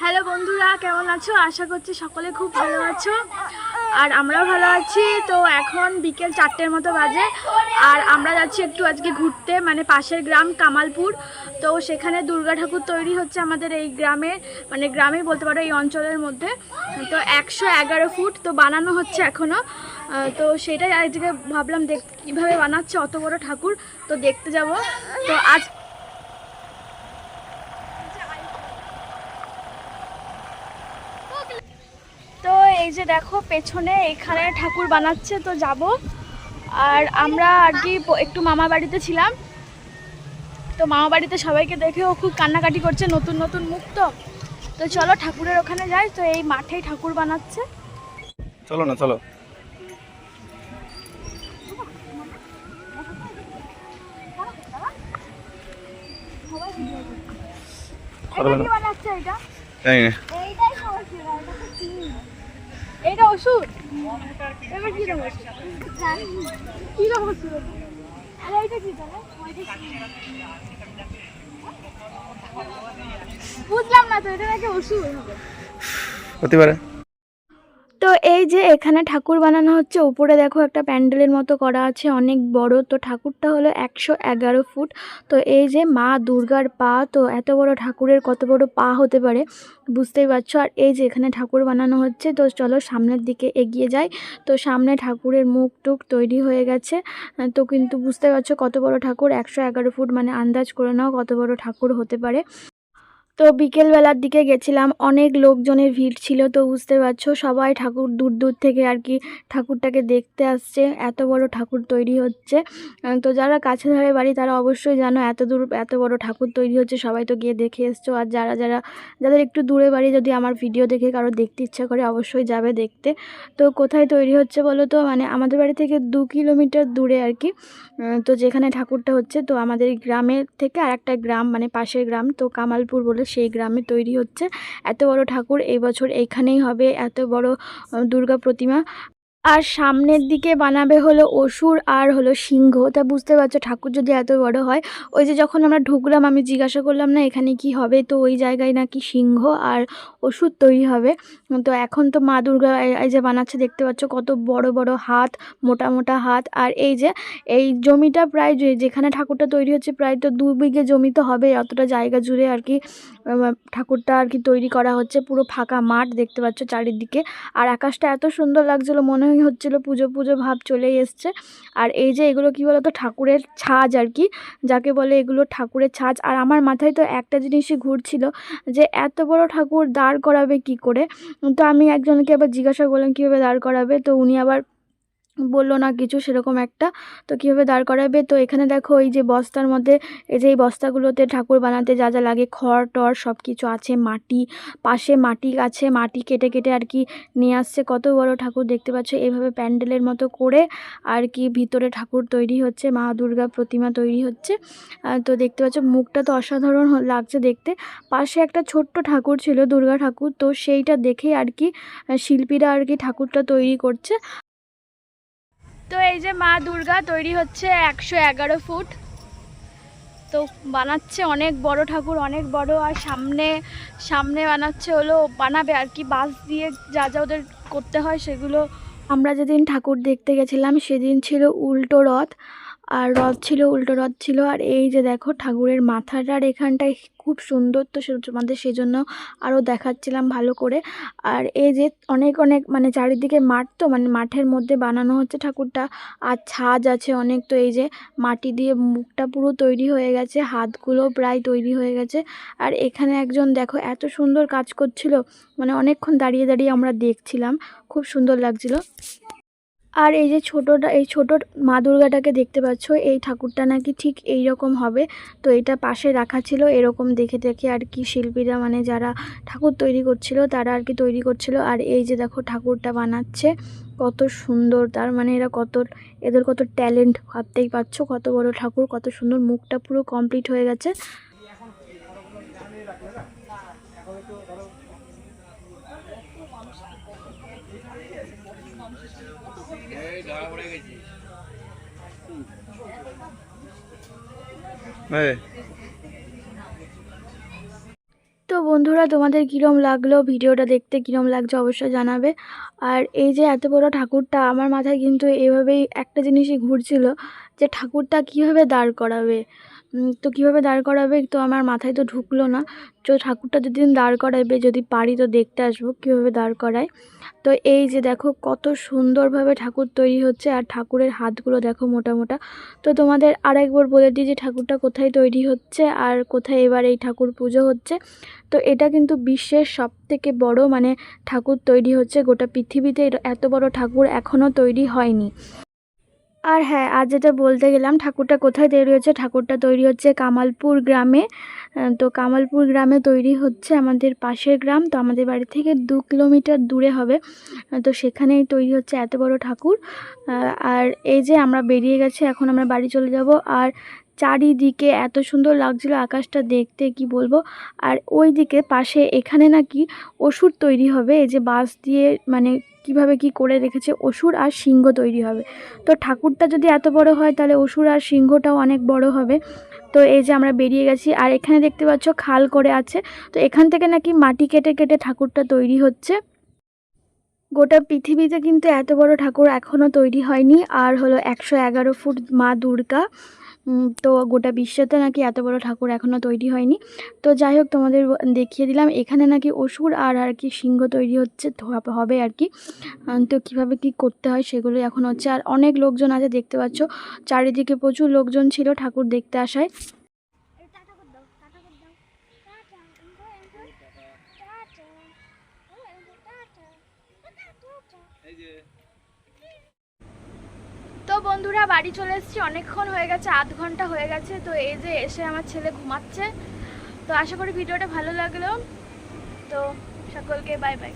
Hello বন্ধুরা, কেমন আছো? আশা করছি সকলে খুব ভালো আছো। আর আমরাও ভালো আছি। তো এখন বিকেল চারটের মতো বাজে। আর আমরা যাচ্ছি একটু আজকে ঘুরতে মানে পাশের গ্রাম কামালপুর। তো সেখানে দুর্গা ঠাকুর তৈরি হচ্ছে আমাদের এই গ্রামে মানে গ্রামে বলতে পারো এই অঞ্চলের মধ্যে। তো একশো এগারো ফুট, তো বানানো হচ্ছে এখনও তো সেটাই আজকে ভাবলাম দেখ, কীভাবে বানাচ্ছে, অত বড় ঠাকুর, তো দেখতে যাব। তো আজ এই যে দেখো, পেছনে এখানে ঠাকুর বানাচ্ছে, তো যাব। আর আমরা আর কি একটু মামা বাড়িতে ছিলাম। তো মামা বাড়িতে সবাইকে দেখেও খুব কান্নাকাটি করছে, নতুন নতুন মুখ তো। তো চলো ঠাকুরের ওখানে যাই, তো এই মাঠেই ঠাকুর বানাচ্ছে। চলো না, চলো। বানাচ্ছে এটা? জানি না? এটা না। ওষুধ? এবার কি রকম ওষুধ? জানি না। কি রকম ওষুধ? আরে এইটা কি তাহলে? বুঝলাম না তো এটা নাকি ওষুধ। হতে পারে। তো এই যে এখানে ঠাকুর বানানো হচ্ছে, উপরে দেখো একটা প্যান্ডেলের মতো করা আছে, অনেক বড়। তো ঠাকুরটা হলো একশো এগারো ফুট। তো এই যে মা দুর্গার পা, তো এত বড় ঠাকুরের কত বড় পা হতে পারে বুঝতেই পারছ। আর এই যে এখানে ঠাকুর বানানো হচ্ছে, তো চলো সামনের দিকে এগিয়ে যাই। তো সামনে ঠাকুরের মুখ টুক তৈরি হয়ে গেছে। তো কিন্তু বুঝতে পারছ কত বড় ঠাকুর, একশো এগারো ফুট মানে আন্দাজ করে নাও কত বড় ঠাকুর হতে পারে। তো বিকেলবেলার দিকে গেছিলাম, অনেক লোকজনের ভিড় ছিল, তো বুঝতে পারছ, সবাই ঠাকুর দূর দূর থেকে আর কি ঠাকুরটাকে দেখতে আসছে, এত বড় ঠাকুর তৈরি হচ্ছে। তো যারা কাছে ধারে বাড়ি, তারা অবশ্যই জানো এত দূর, এত বড় ঠাকুর তৈরি হচ্ছে, সবাই তো গিয়ে দেখে এসছো। আর যারা যারা, যাদের একটু দূরে বাড়ি, যদি আমার ভিডিও দেখে কারও দেখতে ইচ্ছা করে, অবশ্যই যাবে দেখতে। তো কোথায় তৈরি হচ্ছে বলো তো? মানে আমাদের বাড়ি থেকে দু কিলোমিটার দূরে আর কি। তো যেখানে ঠাকুরটা হচ্ছে, তো আমাদের গ্রামের থেকে আর একটা গ্রাম মানে পাশের গ্রাম, তো কামালপুর বলে সেই গ্রামে তৈরি হচ্ছে। এত বড় ঠাকুর এই বছর এইখানেই হবে, এত বড় দুর্গা প্রতিমা। আর সামনের দিকে বানাবে হলো অসুর আর হলো সিংহ। তা বুঝতে পারছ, ঠাকুর যদি এত বড় হয়, ওই যে যখন আমরা ঢুকলাম, আমি জিজ্ঞাসা করলাম, না, এখানে কি হবে? তো ওই জায়গায় নাকি সিংহ আর অসুর তৈরি হবে। তো এখন তো মা দুর্গা এই- যে বানাচ্ছে, দেখতে পাচ্ছ কত বড় বড় হাত, মোটা মোটা হাত। আর এই যে, এই জমিটা প্রায় যেখানে ঠাকুরটা তৈরি হচ্ছে, প্রায় তো দু বিঘে জমি তো হবে অতটা জায়গা জুড়ে আর কি। ঠাকুরটা আর কি তৈরি করা হচ্ছে, পুরো ফাঁকা মাঠ দেখতে পাচ্ছ চারিদিকে। আর আকাশটা এত সুন্দর লাগছিল, মনে হচ্ছিল পুজো পুজো ভাব চলেই এসছে। আর এই যে এগুলো কি বলতো, ঠাকুরের ছাজ আর কি, যাকে বলে এগুলো ঠাকুরের ছাজ আর আমার মাথায় তো একটা জিনিসই ঘুরছিল যে, এত বড় ঠাকুর দাঁড় করাবে কি করে? তো আমি একজনকে আবার জিজ্ঞাসা করলাম, কীভাবে দাঁড় করাবে? তো উনি আবার বলল, না, কিছু সেরকম একটা। তো কীভাবে দাঁড় করাবে? তো এখানে দেখো এই যে বস্তার মধ্যে, এই যে এই বস্তাগুলোতে ঠাকুর বানাতে যা যা লাগে, খড় টর সব কিছু আছে, মাটি, পাশে মাটি আছে, মাটি কেটে কেটে আর কি নিয়ে আসছে। কত বড় ঠাকুর দেখতে পাচ্ছ? এইভাবে প্যান্ডেলের মতো করে আর কি ভিতরে ঠাকুর তৈরি হচ্ছে, মা দুর্গা প্রতিমা তৈরি হচ্ছে। তো দেখতে পাচ্ছ, মুখটা তো অসাধারণ লাগছে দেখতে। পাশে একটা ছোট্ট ঠাকুর ছিল, দুর্গা ঠাকুর। তো সেইটা দেখে আর কি শিল্পীরা আর কি ঠাকুরটা তৈরি করছে। তো এই যে মা দুর্গা তৈরি হচ্ছে একশো এগারো ফুট। তো বানাচ্ছে অনেক বড় ঠাকুর, অনেক বড়, আর সামনে সামনে বানাচ্ছে হলো, বানাবে আর কি বাস দিয়ে যা যা ওদের করতে হয় সেগুলো। আমরা যেদিন ঠাকুর দেখতে গেছিলাম, সেদিন ছিল উল্টো রথ আর রথ ছিল, উল্টো রথ ছিল। আর এই যে দেখো, ঠাকুরের মাথাটার এখানটায় খুব সুন্দর তো তোমাদের সেই জন্য আরও দেখাচ্ছিলাম ভালো করে। আর এই যে অনেক অনেক মানে চারিদিকে মাঠ তো মানে মাঠের মধ্যে বানানো হচ্ছে ঠাকুরটা। আর ছাজ আছে অনেক তো, এই যে মাটি দিয়ে মুখটা পুরো তৈরি হয়ে গেছে, হাতগুলো প্রায় তৈরি হয়ে গেছে। আর এখানে একজন দেখো এত সুন্দর কাজ করছিল মানে অনেকক্ষণ দাঁড়িয়ে দাঁড়িয়ে আমরা দেখছিলাম, খুব সুন্দর লাগছিল। আর এই যে ছোটোটা, এই ছোটো মা দুর্গাটাকে দেখতে পাচ্ছ, এই ঠাকুরটা নাকি ঠিক এই রকম হবে। তো এটা পাশে রাখা ছিল, এরকম দেখে দেখে আর কি শিল্পীরা মানে যারা ঠাকুর তৈরি করছিল, তারা আর কি তৈরি করছিল। আর এই যে দেখো ঠাকুরটা বানাচ্ছে, কত সুন্দর তার মানে এরা কত, এদের কত ট্যালেন্ট, ভাবতেই পারছ। কত বড় ঠাকুর, কত সুন্দর, মুখটা পুরো কমপ্লিট হয়ে গেছে এই, তো বন্ধুরা, তোমাদের কীরম লাগল ভিডিওটা দেখতে? কীরম লাগছে অবশ্যই জানাবে। আর এই যে এত বড় ঠাকুরটা, আমার মাথায় কিন্তু এভাবেই একটা জিনিসই ঘুরছিল যে ঠাকুরটা কীভাবে দাঁড় করাবে। তো কীভাবে দাঁড় করাবে? তো আমার মাথায় তো ঢুকলো না। তো ঠাকুরটা যেদিন দাঁড় করাবে, যদি পারি তো দেখতে আসব কীভাবে দাঁড় করায়। তো এই যে দেখো, কত সুন্দরভাবে ঠাকুর তৈরি হচ্ছে, আর ঠাকুরের হাতগুলো দেখো মোটা মোটা। তো তোমাদের আরেকবার বলে দিই যে ঠাকুরটা কোথায় তৈরি হচ্ছে, আর কোথায় এবার এই ঠাকুর পুজো হচ্ছে। তো এটা কিন্তু বিশ্বের সব থেকে বড় মানে ঠাকুর তৈরি হচ্ছে গোটা পৃথিবীতে। এত বড় ঠাকুর এখনও তৈরি হয়নি। আর হ্যাঁ আর যেটা বলতে গেলাম, ঠাকুরটা কোথায় তৈরি হচ্ছে? ঠাকুরটা তৈরি হচ্ছে কামালপুর গ্রামে। তো কামালপুর গ্রামে তৈরি হচ্ছে আমাদের পাশের গ্রাম, তো আমাদের বাড়ি থেকে দু কিলোমিটার দূরে হবে। তো সেখানেই তৈরি হচ্ছে এত বড় ঠাকুর। আর এই যে আমরা বেরিয়ে গেছি, এখন আমরা বাড়ি চলে যাব। আর চারিদিকে এত সুন্দর লাগছিল আকাশটা দেখতে, কি বলব? আর ওই দিকে পাশে এখানে নাকি ওষুধ তৈরি হবে, এই যে বাঁশ দিয়ে মানে কীভাবে কি করে রেখেছে অসুর আর সিংহ তৈরি হবে। তো ঠাকুরটা যদি এত বড় হয় তাহলে অসুর আর সিংহটাও অনেক বড় হবে। তো এই যে আমরা বেরিয়ে গেছি, আর এখানে দেখতে পাচ্ছ খাল করে আছে। তো এখান থেকে নাকি মাটি কেটে কেটে ঠাকুরটা তৈরি হচ্ছে। গোটা পৃথিবীতে কিন্তু এত বড় ঠাকুর এখনও তৈরি হয়নি। আর হলো একশো এগারো ফুট মা দুর্গা। তো গোটা বিশ্বতে নাকি এত বড় ঠাকুর এখনও তৈরি হয়নি। তো যাই হোক, তোমাদের দেখিয়ে দিলাম। এখানে নাকি অসুর আর আর কি সিংহ তৈরি হচ্ছে হবে আর কি। তো কীভাবে কি করতে হয় সেগুলো এখন হচ্ছে, আর অনেক লোকজন আছে, দেখতে পাচ্ছ। চারিদিকে প্রচুর লোকজন ছিল ঠাকুর দেখতে আসায়। তো বন্ধুরা, বাড়ি চলে এসেছি। অনেকক্ষণ হয়ে গেছে, আধ ঘণ্টা হয়ে গেছে। তো এই যে এসে আমার ছেলে ঘুমাচ্ছে। তো আশা করি ভিডিওটা ভালো লাগল। তো সকলকে বাই বাই